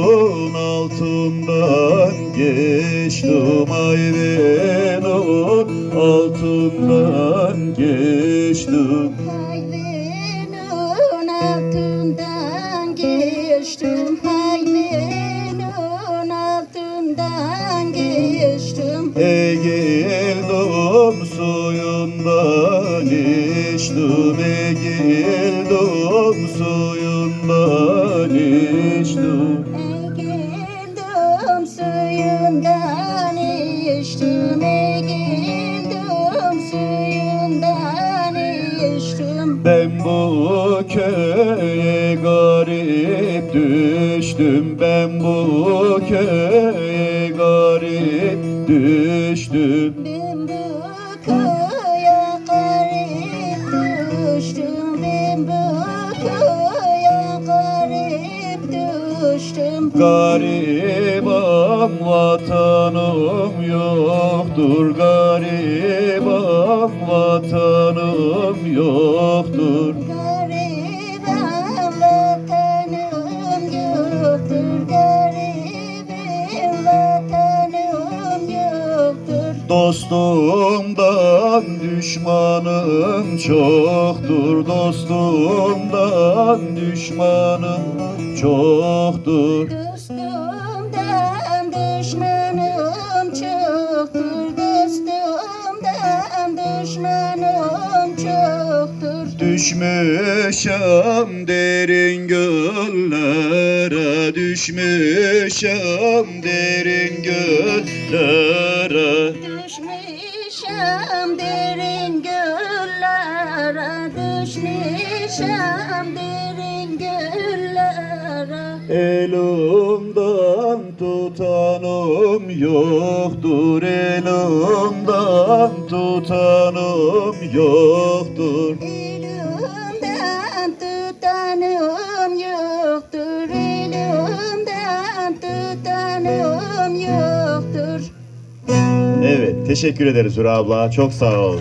Onun altından geçtim ayvenin altından geçtim Hayvanın altından geçtim Hayvanın altından geçtim Eğildim suyundan içtim Eğildim suyundan içtim suyundan içtim suyundan içtim Ben bu köye garip düştüm. Ben bu köye garip düştüm. Ben bu köye düştüm Garibam vatanım yoktur. Garibam vatanım yoktur Dostumdan düşmanım çoktur Dostumdan düşmanım çoktur. Dostumdan düşmanım çoktur Dostumdan düşmanım çoktur. Düşmüşem derin göllere Düşmüşem derin göllere Düşmüşem derin göllere Düşmüşem derin göllere Elimden tutanım yoktur Elimden tutanım yoktur Evet teşekkür ederiz Hüra abla. Çok sağ ol